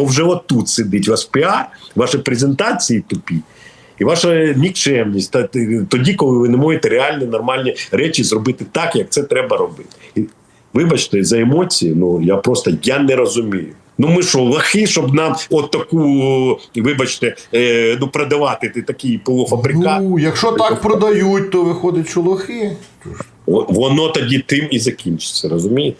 Бо вже отут сидить ваш піар, ваші презентації тупі. І ваша нікчемність тоді, коли ви не можете реальні нормальні речі зробити так, як це треба робити. І, вибачте, за емоції, ну я просто я не розумію. Ну ми що, лохи, щоб нам от таку, вибачте, е, ну продавати ти такий полуфабрикат. Ну, якщо так продають, то виходить, що лохи. Воно тоді тим і закінчиться, розумієте?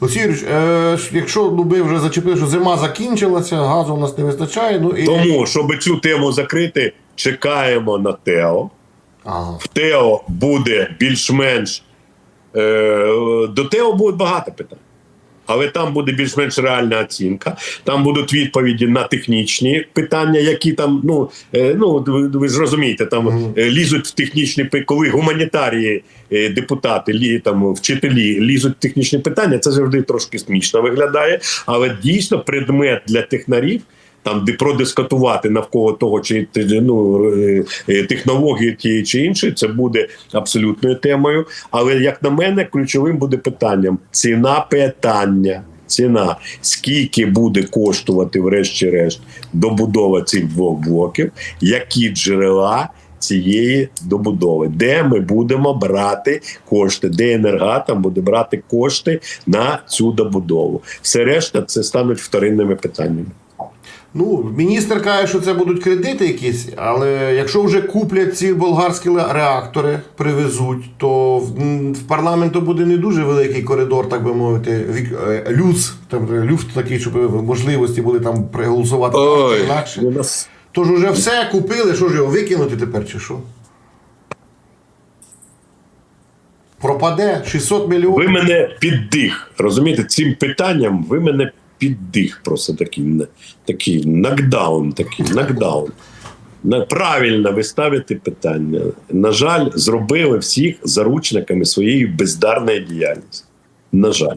Олексій Юрійович, е, якщо ну, ми вже зачепили, що зима закінчилася, газу у нас не вистачає. Ну і Тому, щоб цю тему закрити, чекаємо на Тео. ага. В Тео буде більш-менш. Е, до Тео буде багато питань. Але там буде більш-менш реальна оцінка. Там будуть відповіді на технічні питання, які там, ну, е, ну ви, ви ж розумієте, там е, лізуть в технічні коли гуманітарії, е, депутати, лі, там, вчителі лізуть в технічні питання, це завжди трошки смішно виглядає. Але дійсно предмет для технарів. Там де продискутувати навколо того, чи ну, е, е, технології тієї чи іншої, це буде абсолютною темою. Але як на мене, ключовим буде питанням ціна питання. Ціна, скільки буде коштувати, врешті-решт, добудова цих двох блоків, які джерела цієї добудови, де ми будемо брати кошти, де енергатом буде брати кошти на цю добудову. Все решта це стануть вторинними питаннями. Ну, міністр каже, що це будуть кредити якісь, але якщо вже куплять ці болгарські реактори, привезуть, то в, парламенту буде не дуже великий коридор, так би мовити, вік, е, люц, там е, люфт такий, щоб можливості були там проголосувати так чи інакше. нас Тож уже все купили, що ж його викинути тепер, чи що? Пропаде 600 мільйонів. ви мене піддих. Розумієте, цим питанням ви мене піддих. Просто такий, такий нокдаун, такий нокдаун. Правильно ви ставите питання. На жаль, зробили всіх заручниками своєї бездарної діяльності. На жаль.